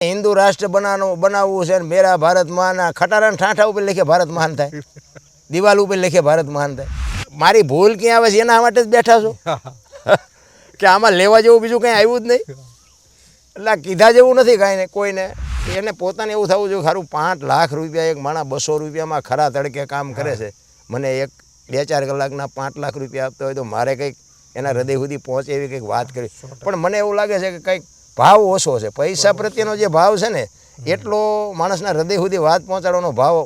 હિન્દુ રાષ્ટ્ર બનાવવાનું બનાવવું છે ને મેરા ભારત મહાન આ ખટારા ઠાઠા ઉપર લખે ભારત મહાન થાય. દિવાલ ઉપર લખે ભારત મહાન થાય. મારી ભૂલ ક્યાં આવે છે? એના માટે જ બેઠા છો. કે આમાં લેવા જેવું બીજું કંઈ આવ્યું જ નહીં? એટલે કીધા જેવું નથી કાંઈ ને કોઈને. એને પોતાને એવું થવું જોઈએ ખરું પાંચ લાખ રૂપિયા એક માણસ બસો રૂપિયામાં ખરા તડકે કામ કરે છે. મને એક બે ચાર કલાકના પાંચ લાખ રૂપિયા આપતો હોય તો મારે કંઈક એના હૃદય સુધી પહોંચે એવી કંઈક વાત કરી. પણ મને એવું લાગે છે કે કંઈક ભાવ ઓછો છે. પૈસા પ્રત્યેનો જે ભાવ છે ને એટલો માણસના હૃદય સુધી વાત પહોંચાડવાનો ભાવ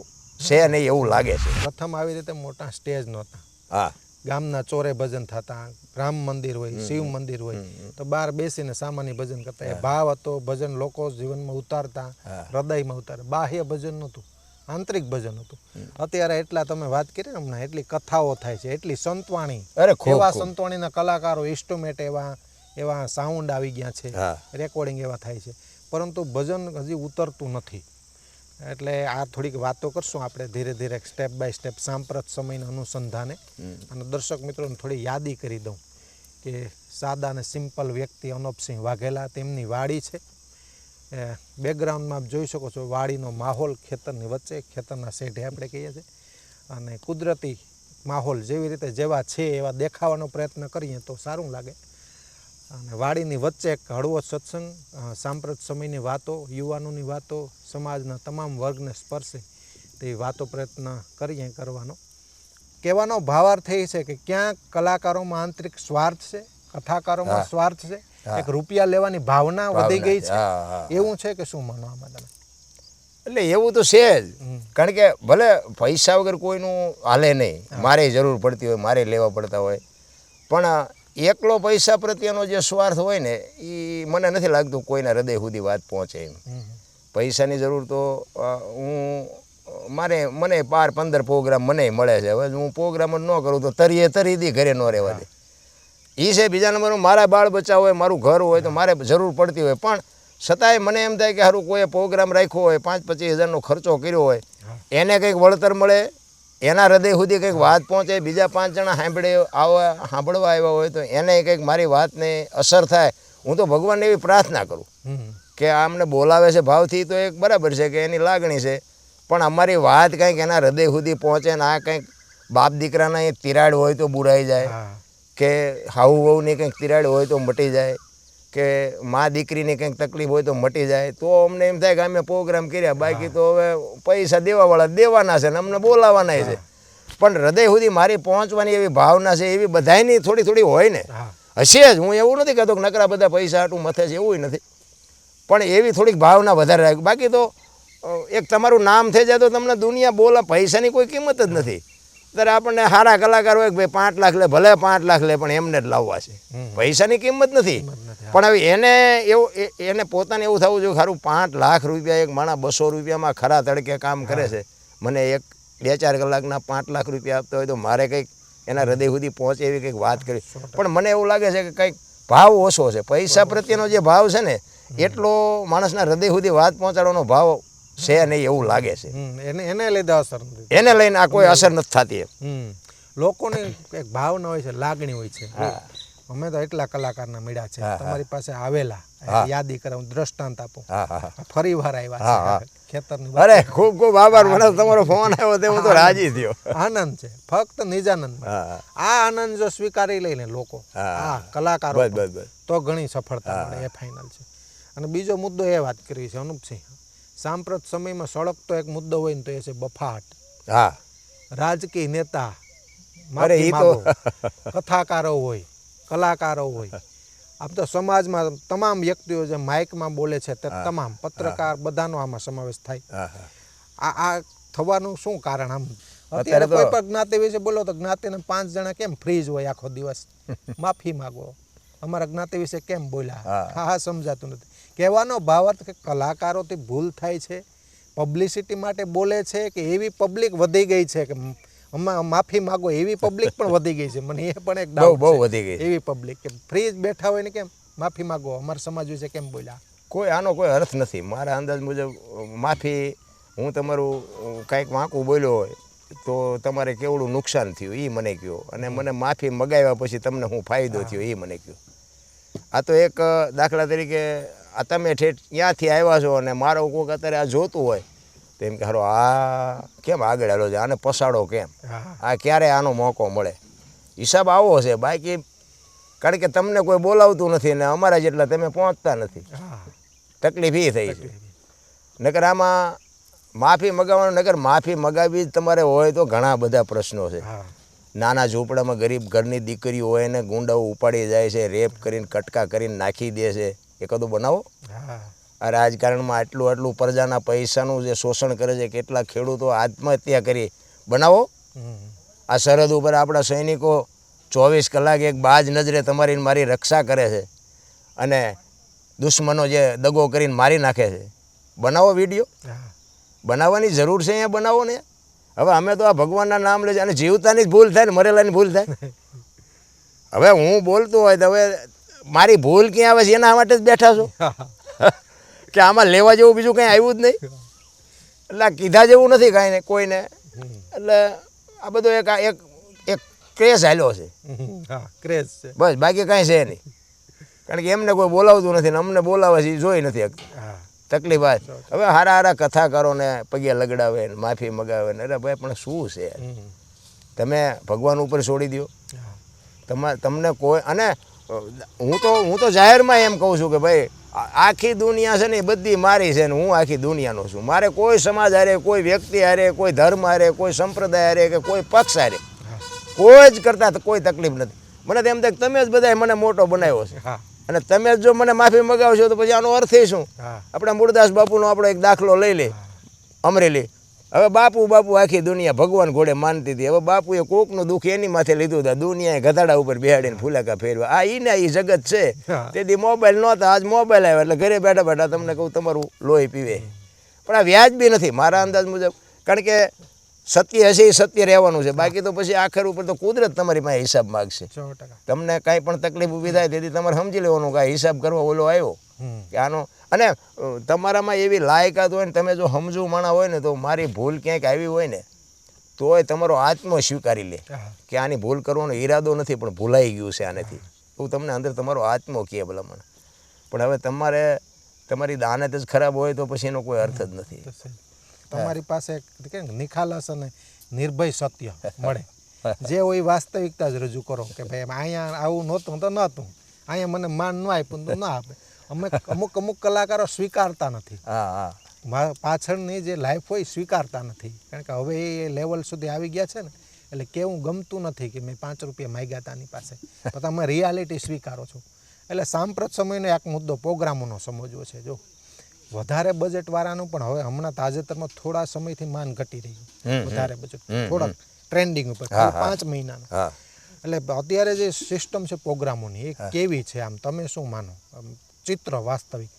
છે નહીં એવું લાગે છે. પ્રથમ આવી રીતે મોટા સ્ટેજ નહોતા. હા. ગામના ચોરે ભજન થતા રામ મંદિર હોય શિવ મંદિર હોય તો બહાર બેસીને સામાન્ય ભજન કરતા. એ ભાવ હતો ભજન લોકો જીવનમાં ઉતારતા. હૃદયમાં ઉતારતા બાહ્ય ભજન નહોતું આંતરિક ભજન હતું. અત્યારે એટલા તમે વાત કરી ને હમણાં એટલી કથાઓ થાય છે એટલી સંતવાણી. એવા સંતવાણીના કલાકારો ઇન્સ્ટ્રુમેન્ટ એવા એવા સાઉન્ડ આવી ગયા છે રેકોર્ડિંગ એવા થાય છે. પરંતુ ભજન હજી ઉતરતું નથી. એટલે આ થોડીક વાતો કરશું આપણે ધીરે ધીરે સ્ટેપ બાય સ્ટેપ સાંપ્રત સમયના અનુસંધાને. અને દર્શક મિત્રોને થોડી યાદી કરી દઉં કે સાદા અને સિમ્પલ વ્યક્તિ અનોપસિંહ વાઘેલા તેમની વાડી છે. બેકગ્રાઉન્ડમાં આપ જોઈ શકો છો વાડીનો માહોલ ખેતરની વચ્ચે ખેતરના શેઢે આપણે કહીએ છીએ. અને કુદરતી માહોલ જેવી રીતે જેવા છે એવા દેખાવાનો પ્રયત્ન કરીએ તો સારું લાગે. અને વાડીની વચ્ચે એક હળવો સત્સંગ સાંપ્રત સમયની વાતો યુવાનોની વાતો સમાજના તમામ વર્ગને સ્પર્શે તેવી વાતો પ્રયત્ન કરીએ કરવાનો. કહેવાનો ભાવાર્થ એ છે કે ક્યાં કલાકારોમાં આંતરિક સ્વાર્થ છે કથાકારોમાં સ્વાર્થ છે એક રૂપિયા લેવાની ભાવના વધી ગઈ છે. એવું છે કે શું માનો આમાં તમે એટલે એવું તો છે જ. કારણ કે ભલે પૈસા વગર કોઈનું હાલે નહીં મારે જરૂર પડતી હોય મારે લેવા પડતા હોય પણ એકલો પૈસા પ્રત્યેનો જે સ્વાર્થ હોય ને એ મને નથી લાગતું કોઈના હૃદય સુધી વાત પહોંચે એમ. પૈસાની જરૂર તો હું મારે મને બાર પંદર પ્રોગ્રામ મને મળે છે. હવે હું પ્રોગ્રામ જ ન કરું તો તરીએ તરી દી ઘરે ન રહેવા દે. એ છે બીજા નંબરનું મારા બાળ બચ્ચા હોય મારું ઘર હોય તો મારે જરૂર પડતી હોય. પણ છતાંય મને એમ થાય કે સારું કોઈ પ્રોગ્રામ રાખ્યો હોય પાંચ પચીસ હજારનો ખર્ચો કર્યો હોય એને કંઈક વળતર મળે એના હૃદય સુધી કંઈક વાત પહોંચે બીજા પાંચ જણા સાંભળે આવવા સાંભળવા આવ્યા હોય તો એને કંઈક મારી વાતને અસર થાય. હું તો ભગવાનને એવી પ્રાર્થના કરું. કે આમને બોલાવે છે ભાવથી તો એક બરાબર છે કે એની લાગણી છે. પણ અમારી વાત કંઈક એના હૃદય સુધી પહોંચે ને આ કંઈક બાપ દીકરાના એ તિરાડ હોય તો બુરાઈ જાય કે હાઉ વહુની કંઈક તિરાડ હોય તો મટી જાય. કે મા દીકરીની કંઈક તકલીફ હોય તો મટી જાય. તો અમને એમ થાય કે અમે પ્રોગ્રામ કર્યા બાકી તો હવે પૈસા દેવાવાળા દેવાના છે ને અમને બોલાવાના છે. પણ હૃદય સુધી મારી પહોંચવાની એવી ભાવના છે એવી બધાયની થોડી થોડી હોય ને. હશે જ. હું એવું નથી કહેતો કે નકરા બધા પૈસા આટું મથે છે એવું નથી. પણ એવી થોડીક ભાવના વધારે રાખી. બાકી તો એક તમારું નામ થઈ જાય તો તમને દુનિયા બોલા પૈસાની કોઈ કિંમત જ નથી. ત્યારે આપણને સારા કલાકાર હોય કે ભાઈ પાંચ લાખ લે ભલે પાંચ લાખ લે પણ એમને જ લાવવા છે. પૈસાની કિંમત નથી. પણ હવે એને એવું એ- એને પોતાને એવું થવું જોઈએ ખરું પાંચ લાખ રૂપિયા એક માણસ બસો રૂપિયામાં ખરા તડકે કામ કરે છે. મને એક બે ચાર કલાકના પાંચ લાખ રૂપિયા આપતો હોય તો મારે કંઈક એના હૃદય સુધી પહોંચે એવી કંઈક વાત કરી. પણ મને એવું લાગે છે કે કંઈક ભાવ ઓછો છે. પૈસા પ્રત્યેનો જે ભાવ છે ને એટલો માણસના હૃદય સુધી વાત પહોંચાડવાનો ભાવ છે નહીં એવું લાગે છે. એને એને લીધે અસર એને લઈને આ કોઈ અસર નથી થતી લોકોની એક ભાવના હોય છે લાગણી હોય છે. અમે તો એટલા કલાકારના મળ્યા છે. તમારી પાસે આવેલા. યાદી કરે હું દ્રષ્ટાંત આપું. ફરી વાર આવ્યા ખેતરની અરે ખૂબ ખૂબ આભાર. મને તમારો ફોન આવ્યો તે હું તો રાજી થયો. આનંદ છે. ફક્ત નિજાનંદ. આ આનંદ જો સ્વીકારી લઈને લોકો. આ કલાકારો તો ઘણી સફળતા મળે એ ફાઇનલ છે. અને બીજો મુદ્દો એ વાત કરવી છે અનુપસિંહ. સાંપ્રત સમયમાં સળગતો એક મુદ્દો હોય ને તો એ છે બફાટ. હા. રાજકીય નેતા અરે એ તો- કથાકારો હોય કલાકારો હોય. આમ તો સમાજમાં તમામ વ્યક્તિઓ જે માઇકમાં બોલે છે તે તમામ પત્રકાર બધાનો આમાં સમાવેશ થાય. આ આ થવાનું શું કારણ આમ? અત્યારે કોઈ પણ જ્ઞાતિ વિશે બોલો તો જ્ઞાતિને પાંચ જણા કેમ ફ્રીજ હોય આખો દિવસ? માફી માગો. અમારા જ્ઞાતિ વિશે કેમ બોલ્યા. હા હા સમજાતું નથી. કહેવાનો ભાવાર્થ કે કલાકારોથી ભૂલ થાય છે પબ્લિસિટી માટે બોલે છે કે એવી પબ્લિક વધી ગઈ છે કે માફી માગો એવી પબ્લિક પણ વધી ગઈ છે. મને એ પણ એક બહુ બહુ વધી ગઈ એવી પબ્લિક કે ફ્રીજ બેઠા હોય ને કેમ? માફી માગો અમારા સમાજ વિશે કેમ બોલ્યા? કોઈ આનો કોઈ અર્થ નથી. મારા અંદાજ મુજબ માફી હું તમારું કાંઈક વાંકું બોલ્યો હોય તો તમારે કેવડું નુકસાન થયું એ મને કહો અને મને માફી મગાવ્યા પછી તમને હું ફાયદો થયો એ મને કહો આ તો એક દાખલા તરીકે આ તમે ઠેઠ ત્યાંથી આવ્યા છો અને મારો કોઈક અત્યારે આ જોતું હોય તો એમ કે હારો આ કેમ આગળ આવ્યો છે? આને પસાડો કેમ? આ ક્યારે આનો મોકો મળે? હિસાબ આવો છે બાકી કારણ કે તમને કોઈ બોલાવતું નથી ને અમારા જેટલા તમે પહોંચતા નથી. તકલીફ એ થઈ છે. નકર આમાં માફી મગાવવાનું નકર માફી મગાવી જ તમારે હોય તો ઘણા બધા પ્રશ્નો છે. નાના ઝૂંપડામાં ગરીબ ઘરની દીકરીઓ હોય ને ગુંડાઓ ઉપાડી જાય છે રેપ કરીને કટકા કરીને નાખી દે છે. એ કદું બનાવો? હા. આ રાજકારણમાં આટલું આટલું પ્રજાના પૈસાનું જે શોષણ કરે છે કેટલા ખેડૂતો આત્મહત્યા કરી બનાવો? આ સરહદ ઉપર આપણા સૈનિકો ચોવીસ કલાક એક બાજ નજરે તમારી મારી રક્ષા કરે છે અને દુશ્મનો જે દગો કરીને મારી નાખે છે. બનાવો વીડિયો? બનાવવાની જરૂર છે અહીંયા બનાવો ને? હવે અમે તો આ ભગવાનના નામ લે છે અને જીવતાની જ ભૂલ થાય ને મરેલાની ભૂલ થાય. હવે હું બોલતો હોય તો હવે મારી ભૂલ ક્યાં આવે છે? એના માટે જ બેઠા છો. કે આમાં લેવા જેવું બીજું કંઈ આવ્યું જ નહીં. એટલે કીધા જેવું નથી કાંઈ ને કોઈને. એટલે આ બધો એક એક એક ક્રેઝ હાલ્યો છે. ક્રેઝ છે. બસ બાકી કાંઈ છે નહીં. કારણ કે એમને કોઈ બોલાવતું નથી ને અમને બોલાવે છે એ જોઈ નથી તકલીફ આ. હવે હારા હારા કથાકારોને પગે લગડાવે ને માફી મગાવે ને. અરે ભાઈ પણ શું છે? તમે ભગવાન ઉપર છોડી દો. તમા તમને કોઈ અને હું તો હું તો જાહેરમાં એમ કહું છું કે ભાઈ આખી દુનિયા છે ને એ બધી મારી છે ને હું આખી દુનિયાનો છું. મારે કોઈ સમાજ હારે કોઈ વ્યક્તિ હારે કોઈ ધર્મ હારે કોઈ સંપ્રદાય હારે કે કોઈ પક્ષ હારે કોઈ જ કરતા કોઈ તકલીફ નથી. મને તો એમ થાય તમે જ બધાએ મને મોટો બનાવ્યો છે. અને તમે જ જો મને માફી મગાવશો તો પછી આનો અર્થ એ શું? આપણે આપણા મૂળદાસ બાપુનો આપણો એક દાખલો લઈ લે. અમરેલી. હવે બાપુ બાપુ આખી દુનિયા ભગવાન ઘોડે માનતી હતી. હવે બાપુએ કોકનું દુઃખ એની માથે લીધું હતું. દુનિયાએ ગધાડા ઉપર બેહાડીને ફૂલાકા ફેરવા આ ઈ ને ઈ જગત છે. તેથી મોબાઈલ નહોતા. આજ મોબાઈલ આવ્યા. એટલે ઘરે બેઠા બેઠા તમને કહું તમારું લોહી પીવે. પણ આ વ્યાજ બી નથી. મારા અંદાજ મુજબ. કારણ કે સત્ય હશે એ સત્ય રહેવાનું છે. બાકી તો પછી આખર ઉપર તો કુદરત તમારી પાસે હિસાબ માગશે. તમને કાંઈ પણ તકલીફ ઊભી થાય તેથી તમારે સમજી લેવાનું કે હિસાબ કરવા ઓલો આવ્યો. કે આનો અને તમારામાં એવી લાયકાત હોય ને તમે જો સમજુ માણા હોય ને તો મારી ભૂલ ક્યાંક આવી હોય ને તોય તમારો આત્મો સ્વીકારી લે. કે આની ભૂલ કરવાનો ઈરાદો નથી પણ ભૂલાઈ ગયું છે આનેથી. તો તમને અંદર તમારો આત્મો કહે ભલામણ. પણ હવે તમારે તમારી દાનત જ ખરાબ હોય તો પછી એનો કોઈ અર્થ જ નથી. તમારી પાસે કે નિખાલસ અને નિર્ભય સત્ય મળે. જે હોય વાસ્તવિકતા જ રજૂ કરો કે ભાઈ અહીંયા આવું નહોતું તો નહોતું. અહીંયા મને માન ન આપ્યું તો ના આપે. અમે અમુક અમુક કલાકારો સ્વીકારતા નથી. પાછળની જે લાઈફ હોય સ્વીકારતા નથી. કારણ કે હવે એ લેવલ સુધી આવી ગયા છે ને એટલે કેવું ગમતું નથી કે મેં પાંચ રૂપિયા માગ્યા તાની પાસે. તો તમે રિયાલિટી સ્વીકારો છો. એટલે સાંપ્રત સમયનો એક મુદ્દો પ્રોગ્રામોનો સમજવો છે જો. વધારે બજેટ વાળાનું પણ હવે હમણાં તાજેતરમાં થોડા સમયથી માન ઘટી રહ્યું. વધારે બજેટ થોડા ટ્રેન્ડિંગ ઉપર. પાંચ મહિનાનું. એટલે અત્યારે જે સિસ્ટમ છે પ્રોગ્રામોની એ કેવી છે આમ તમે શું માનો? ચિત્ર વાસ્તવિક.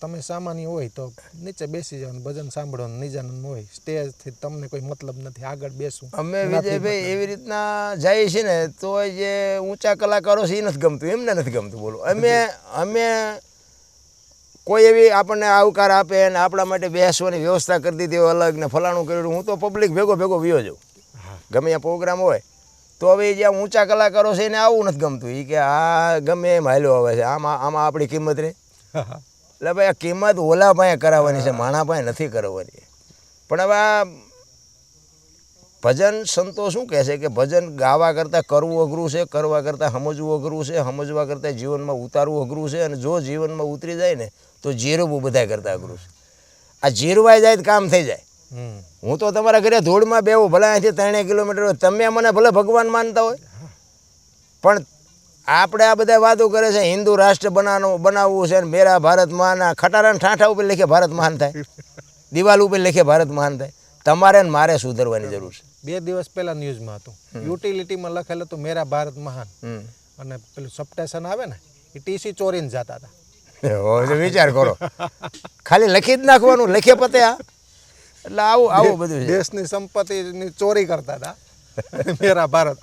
તમે સામાન્ય હોય તો નીચે બેસી જાવ ભજન સાંભળવાનું નિજાનંદ હોય. સ્ટેજથી તમને કોઈ મતલબ નથી. આગળ બેસવું અમે વિજયભાઈ એવી રીતના જઈએ છીએ ને તો જે ઊંચા કલાકારો છે એ નથી ગમતું. એમને નથી ગમતું બોલો અમે અમે કોઈ એવી આપણને આવકાર આપે ને આપણા માટે બેસવાની વ્યવસ્થા કરી દીધી હોય અલગ ને ફલાણું કર્યું હું તો પબ્લિક ભેગો ભેગો વ્યો જાઉં. ગમે ત્યાં પ્રોગ્રામ હોય. તો હવે જ્યાં ઊંચા કલાકારો છે એને આવું નથી ગમતું. એ કે આ ગમે એમ હાલ્યો આવે છે. આમાં આમાં આપણી કિંમત રહે એટલે ભાઈ આ કિંમત ઓલા પાસે કરાવવાની છે માણા પાસે નથી કરાવવાની. પણ હવે આ ભજન સંતો શું કહે છે કે ભજન ગાવા કરતાં કરવું અઘરું છે કરવા કરતાં સમજવું અઘરું છે સમજવા કરતાં જીવનમાં ઉતારવું અઘરું છે અને જો જીવનમાં ઉતરી જાય ને તો જીરવવું બધા કરતાં અઘરું છે. આ જીરવાઈ જાય તો કામ થઈ જાય. હું તો તમારા ઘરે ધૂળમાં બેવું ભલે અહીંથી ત્રણેય કિલોમીટર તમે મને ભલે ભગવાન માનતા હોય. પણ આપણે આ બધા વાતો કરે છે હિન્દુ રાષ્ટ્ર બનાવવાનું બનાવવું છે મેરા ભારત મહાન આ ખટારા ઠાઠા ઉપર લખે ભારત મહાન થાય. દિવાલ ઉપર લખે ભારત મહાન થાય. તમારે ને મારે સુધરવાની જરૂર છે. બે દિવસ પહેલા ન્યૂઝમાં હતું. યુટિલિટીમાં લખેલું હતું મેરા ભારત મહાન. અને પેલું સબટેશન આવે ને એ ટીસી ચોરીને જતા હતા. તો વિચાર કરો. ખાલી લખી જ નાખવાનું લખે પતે આ. એટલે આવું આવું બધું દેશની સંપત્તિની ચોરી કરતા હતા. મેરા ભારત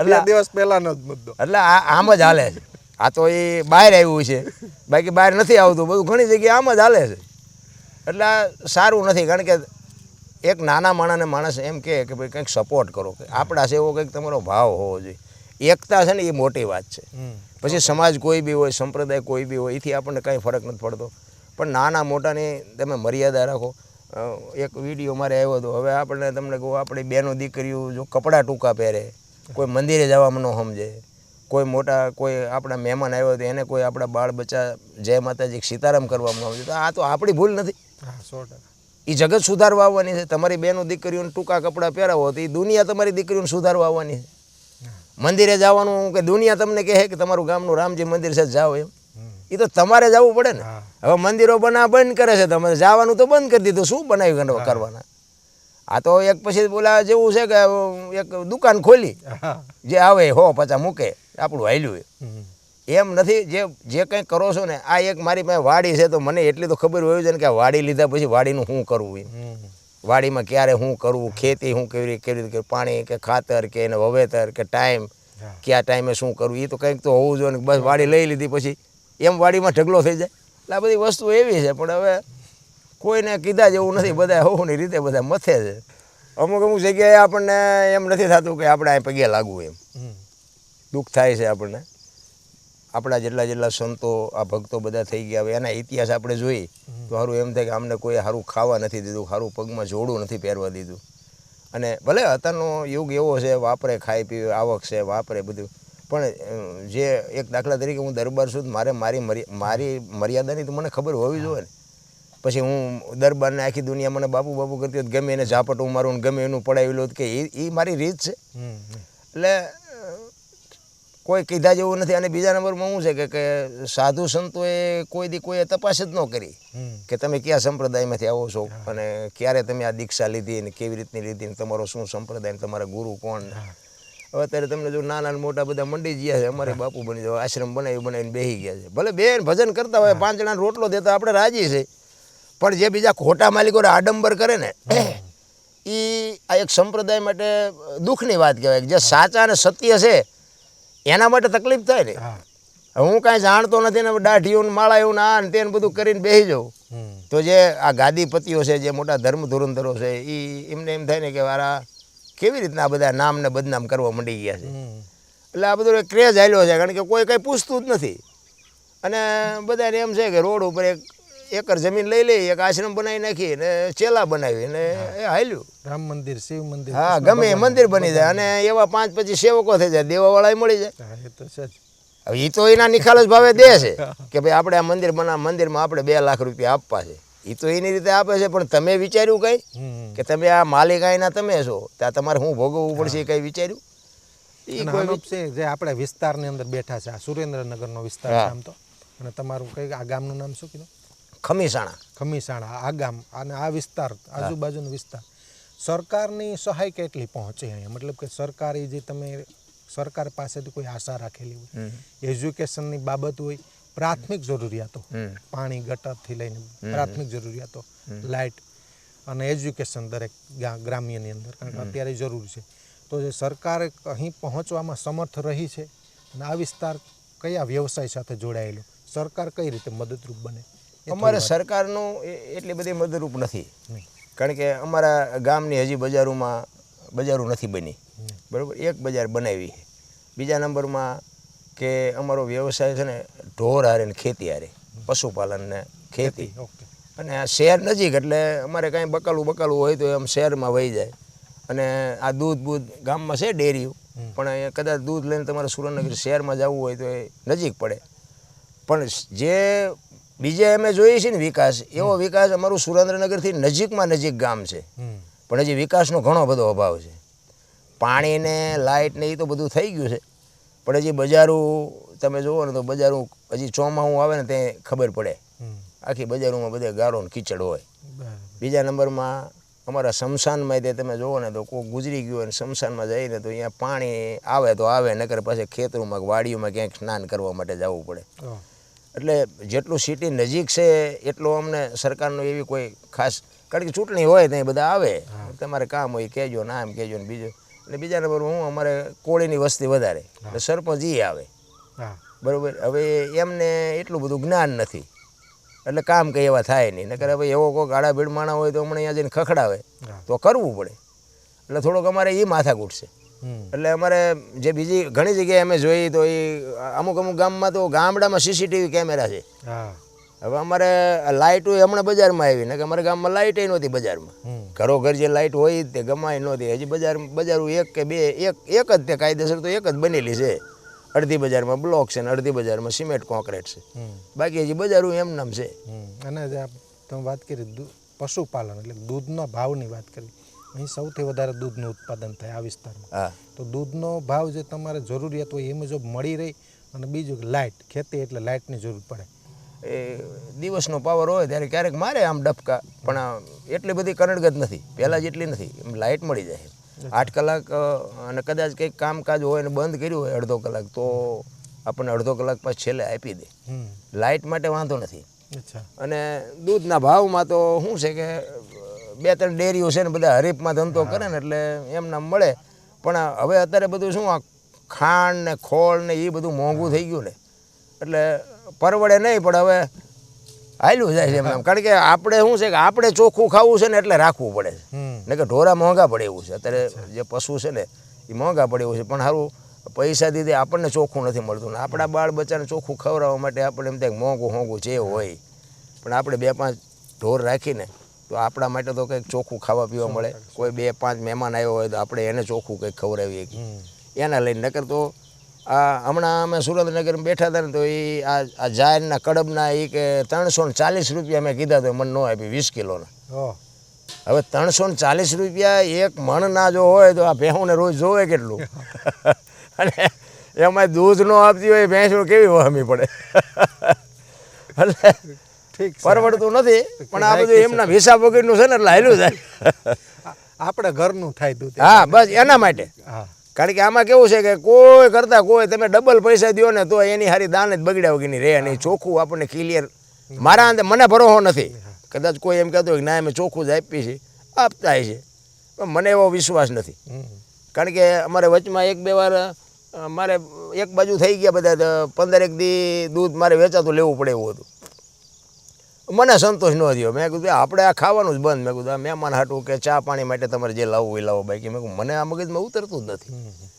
એટલે દિવસ પહેલાનો જ મુદ્દો. એટલે આ આમ જ હાલે છે. આ તો એ બહાર આવ્યું છે. બાકી બહાર નથી આવતું. બધું ઘણી જગ્યાએ આમ જ હાલે છે. એટલે સારું નથી. કારણ કે એક નાના માણસને માણસ એમ કહે કે ભાઈ કંઈક સપોર્ટ કરો. કે આપણા છે એવો કંઈક તમારો ભાવ હોવો જોઈએ. એકતા છે ને એ મોટી વાત છે. પછી સમાજ કોઈ બી હોય સંપ્રદાય કોઈ બી હોય એથી આપણને કાંઈ ફરક નથી પડતો. પણ નાના મોટાની તમે મર્યાદા રાખો. એક વીડિયો મારે આવ્યો હતો. હવે આપણને તમને કહું આપણી બેનો દીકરીઓ જો કપડાં ટૂંકા પહેરે કોઈ મંદિરે જવામાં ન સમજે કોઈ મોટા કોઈ આપણા મહેમાન આવ્યો તો એને કોઈ આપણા બાળ બચ્ચા જય માતાજી સીતારામ કરવામાં આવે તો આ તો આપણી ભૂલ નથી. એ જગત સુધારવા આવવાની છે. તમારી બેનો દીકરીઓને ટૂંકા કપડાં પહેરાવો તો એ દુનિયા તમારી દીકરીઓને સુધારવા આવવાની છે. મંદિરે જવાનું કે દુનિયા તમને કહે કે તમારું ગામનું રામજી મંદિર છે જાઓ એમ. એ તો તમારે જવું પડે ને. હવે મંદિરો બના બંધ કરે છે તમે જવાનું તો બંધ કરી દીધું શું બનાવ્યું કરવાના? આ તો એક પછી બોલા જેવું છે કે એક દુકાન ખોલી જે આવે હો પાછા મૂકે આપણું હાલ્યું એમ. નથી જે જે કંઈ કરો છો ને આ એક મારી પાસે વાડી છે તો મને એટલી તો ખબર હોય છે ને કે વાડી લીધા પછી વાડીનું શું કરવું એમ. વાડીમાં ક્યારે શું કરવું ખેતી શું કેવી રીતે કેવી રીતે પાણી કે ખાતર કે એને વવેતર કે ટાઈમ. કયા ટાઈમે શું કરવું એ તો કંઈક તો હોવું જોઈએ ને બસ વાડી લઈ લીધી પછી એમ વાડીમાં ઢગલો થઈ જાય. એટલે આ બધી વસ્તુ એવી છે પણ હવે કોઈને કીધા જેવું નથી બધા હોવની રીતે બધા મથે છે. અમુક અમુક જગ્યાએ આપણને એમ નથી થતું કે આપણે અહીં પગે લાગવું એમ. દુઃખ થાય છે આપણને. આપણા જેટલા જેટલા સંતો આ ભક્તો બધા થઈ ગયા હવે એના ઇતિહાસ આપણે જોઈએ તો સારું એમ થાય કે અમને કોઈ સારું ખાવા નથી દીધું સારું પગમાં જોડું નથી પહેરવા દીધું. અને ભલે અત્યારનો યુગ એવો છે વાપરે ખાઈ પીવે આવક છે વાપરે બધું પણ જે એક દાખલા તરીકે હું દરબાર છું મારે મારી મારી મર્યાદાની તો મને ખબર હોવી જોઈએ ને. પછી હું દરબારને આખી દુનિયા મને બાપુ બાપુ કરતી હોત ગમે એને ઝાપટ હું મારું ગમે એનું પડાવી લો કે એ એ મારી રીત છે. એટલે કોઈ કીધા જેવું નથી. અને બીજા નંબરમાં શું છે કે કે સાધુ સંતોએ કોઈ દી કોઈએ તપાસ જ ન કરી કે તમે કયા સંપ્રદાયમાંથી આવો છો અને ક્યારે તમે આ દીક્ષા લીધી અને કેવી રીતની લીધી ને તમારો શું સંપ્રદાય તમારા ગુરુ કોણ? હવે અત્યારે તમને જો નાના મોટા બધા મંડી ગયા છે અમારે બાપુ બની જવા આશ્રમ બનાવી બનાવીને બેસી ગયા છે. ભલે બેન ભજન કરતા હોય પાંચ જણા રોટલો દેતા આપણે રાજી છે. પણ જે બીજા ખોટા માલિકો આડંબર કરે ને એ આ એક સંપ્રદાય માટે દુઃખની વાત કહેવાય જે સાચા અને સત્ય છે એના માટે તકલીફ થાય ને. હું. કાંઈ જાણતો નથી ને દાઢીઓ ને માળાયું ને આ ને તેને બધું કરીને બેસી જવું તો જે આ ગાદીપતિઓ છે જે મોટા ધર્મ ધુરંધરો છે એ એમને એમ થાય ને કે વારા કેવી રીતના આ બધા નામને બદનામ કરવા મંડી ગયા છે? એટલે આ બધું ક્રેઝ આવેલો છે કારણ કે કોઈ કંઈ પૂછતું જ નથી. અને બધાને એમ છે કે રોડ ઉપર એક એકર જમીન લઈ લઈ એક આશ્રમ બનાવી નાખી ને ચેલા બનાવી ને એ હાલ્યું. રામ મંદિર શિવ મંદિર હા ગમે એ મંદિર બની જાય અને એવા પાંચ પછી સેવકો થઈ જાય દેવાવાળા મળી જાય. એ તો છે હવે એ તો એના નિખાલ જ ભાવે દે છે કે ભાઈ આપણે આ મંદિર બના મંદિરમાં આપણે બે લાખ રૂપિયા આપવા છે. એ તો એની રીતે આપે છે પણ તમે વિચાર્યું કંઈ? કે તમે આ માલિકાઈના તમે છો ત્યાં તમારે શું ભોગવવું પડશે કંઈ વિચાર્યું? જે આપણે વિસ્તારની અંદર બેઠા છે આ સુરેન્દ્રનગરનો વિસ્તાર. નામ તો. અને તમારું કઈ આ ગામનું નામ શું કીધું? ખમીસાણા. ખમીસાણા આ ગામ અને આ વિસ્તાર આજુબાજુનો વિસ્તાર. સરકારની સહાય કેટલી પહોંચે અહીંયા? મતલબ કે સરકારી જે તમે સરકાર પાસેથી કોઈ આશા રાખેલી હોય એજ્યુકેશનની બાબત હોય પ્રાથમિક જરૂરિયાતો પાણી ગટરથી લઈને પ્રાથમિક જરૂરિયાતો લાઇટ અને એજ્યુકેશન દરેક ગ્રામ્યની અંદર કારણ કે અત્યારે જરૂર છે. તો જે સરકાર અહીં પહોંચવામાં સમર્થ રહી છે અને આ વિસ્તાર કયા વ્યવસાય સાથે જોડાયેલો? સરકાર કઈ રીતે મદદરૂપ બને? અમારે સરકારનું એટલી બધી મદદરૂપ નથી. કારણ કે અમારા ગામની હજી બજારોમાં બજારો નથી બની. બરાબર? એક બજાર બનાવી. બીજા નંબરમાં કે અમારો વ્યવસાય છે ને ઢોર હારે ને ખેતી હારે પશુપાલન ને ખેતી અને આ શહેર નજીક એટલે અમારે કાંઈ બકાલું બકાલું હોય તો એમ શહેરમાં વહી જાય. અને આ દૂધ બૂધ ગામમાં છે ડેરીઓ. પણ કદાચ દૂધ લઈને તમારે સુરેન્દ્રનગર શહેરમાં જવું હોય તો એ નજીક પડે. પણ જે બીજે અમે જોઈએ છીએ ને વિકાસ. એવો વિકાસ અમારું સુરેન્દ્રનગરથી નજીકમાં નજીક ગામ છે. પણ હજી વિકાસનો ઘણો બધો અભાવ છે. પાણી ને લાઇટ ને એ તો બધું થઈ ગયું છે. પણ હજી બજારું તમે જુઓ ને તો બજારું હજી ચોમાસું આવે ને તે ખબર પડે. આખી બજારોમાં બધે ગારો ને કીચડ હોય. બીજા નંબરમાં અમારા શમશાનમાં તે તમે જુઓ ને તો કોઈ ગુજરી ગયું અને શમશાનમાં જઈને તો અહીંયા પાણી આવે તો આવે નકર પાસે ખેતરોમાં વાડીઓમાં ક્યાંક સ્નાન કરવા માટે જવું પડે. એટલે જેટલું સિટી નજીક છે એટલો અમને સરકારનું એવી કોઈ ખાસ કારણ કે ચૂંટણી હોય ત્યાં બધા આવે. તમારે કામ હોય કહેજો ના એમ કહેજો ને બીજું. એટલે બીજા નંબર હું અમારે કોળીની વસ્તી વધારે. એટલે સરપંચ એ આવે. બરાબર? હવે એમને એટલું બધું જ્ઞાન નથી. એટલે કામ કંઈ એવા થાય નહીં. નકર હવે એવો કોઈ ગાળા ભીડ માણા હોય તો હમણાં અહીંયા જઈને ખખડાવે. તો કરવું પડે. એટલે થોડોક અમારે એ માથાકૂટ છે. એટલે અમારે જે બીજી ઘણી જગ્યાએ અમે જોઈ તો એ અમુક અમુક ગામમાં તો ગામડામાં સીસીટીવી કેમેરા છે. હા. હવે અમારે લાઇટો હમણાં બજારમાં આવી ને કે અમારા ગામમાં લાઇટ નહોતી બજારમાં. ઘરો ઘર જે લાઇટ હોય તે ગમાય નહોતી. હજી બજાર બજારું એક કે બે એક એક જ તે કાયદેસર તો એક જ બનેલી છે. અડધી બજારમાં બ્લોક છે ને અડધી બજારમાં સિમેન્ટ કોન્ક્રીટ છે. બાકી હજી બજારું એમ નામ છે અને તમે વાત કરી પશુપાલન એટલે દૂધના ભાવની વાત કરી. અહીં સૌથી વધારે દૂધનું ઉત્પાદન થાય આ વિસ્તારમાં. હા. તો દૂધનો ભાવ જે તમારે જરૂરિયાત હોય એ મુજબ મળી રહી અને બીજું લાઇટ ખેતી એટલે લાઇટની જરૂર પડે. એ દિવસનો પાવર હોય ત્યારે ક્યારેક મારે આમ ડબકા પણ એટલી બધી કરણગત નથી. પહેલાં જેટલી નથી. એમ લાઇટ મળી જાય આઠ કલાક અને કદાચ કંઈક કામકાજ હોય ને બંધ કર્યું હોય અડધો કલાક તો આપણને અડધો કલાક પછી છેલ્લે આપી દે. લાઇટ માટે વાંધો નથી. અચ્છા. અને દૂધના ભાવમાં તો શું છે કે બે ત્રણ ડેરીઓ છે ને બધા હરીફમાં ધંધો કરે ને એટલે એમને મળે. પણ હવે અત્યારે બધું શું આ ખાંડ ને ખોળ ને એ બધું મોંઘું થઈ ગયું ને. એટલે પરવડે નહીં પણ હવે હાલ્યું જાય છે એમ. કારણ કે આપણે શું છે કે આપણે ચોખ્ખું ખાવું છે ને એટલે રાખવું પડે છે. ને કે ઢોરા મોંઘા પડે એવું છે. અત્યારે જે પશુ છે ને એ મોંઘા પડે એવું છે. પણ સારું પૈસા દીધે આપણને ચોખ્ખું નથી મળતું ને. આપણા બાળ બચ્ચાને ચોખ્ખું ખવડાવવા માટે આપણે એમ થાય મોંઘું હોંઘું જે હોય. પણ આપણે બે પાંચ ઢોર રાખીને તો આપણા માટે તો કંઈક ચોખ્ખું ખાવા પીવા મળે. કોઈ બે પાંચ મહેમાન આવ્યો હોય તો આપણે એને ચોખ્ખું કંઈક ખવડાવીએ એને લઈને નકર તો આ હમણાં અમે સુરેન્દ્રનગરમાં બેઠા હતા ને તો એ આ આ જાહેરના કડબના એ કે ત્રણસો ને ચાલીસ રૂપિયા મેં કીધા તો મને ન આપી વીસ કિલોના. હવે ત્રણસો ને ચાલીસ રૂપિયા એક મણના જો હોય તો આ ભેહુંને રોજ જોવે કેટલું? અને એમાં દૂધ ન આપતી હોય ભેંસો કેવી વહમી પડે? એટલે પરવડતું નથી પણ આ બધું એમના હિસાબ વગરનું છે ને એટલે હાલ્યું જાય. આપણે ઘરનું થાય તું હા બસ એના માટે. કારણ કે આમાં કેવું છે કે કોઈ કરતા કોઈ તમે ડબલ પૈસા દો ને તો એની હારી દાન જ બગડ્યા વગરની રહે નહીં ચોખ્ખું આપણને ક્લિયર મારા અંદર મને ભરોસો નથી. કદાચ કોઈ એમ કહેતો હોય કે ના અમે ચોખ્ખું જ આપીએ છીએ આપતા છે. પણ મને એવો વિશ્વાસ નથી. કારણ કે અમારે વચમાં એક બે વાર મારે એક બાજુ થઈ ગયા બધા પંદરેક દી દૂધ મારે વેચાતું લેવું પડે એવું હતું. મને સંતોષ ન થયો. મેં કીધું આપણે આ ખાવાનું જ બંધ. મેં કીધું મહેમાન હાટું કે ચા પાણી માટે તમારે જે લાવવું એ લાવો બાકી. મેં કહું મને આ મગજમાં ઉતરતું જ નથી.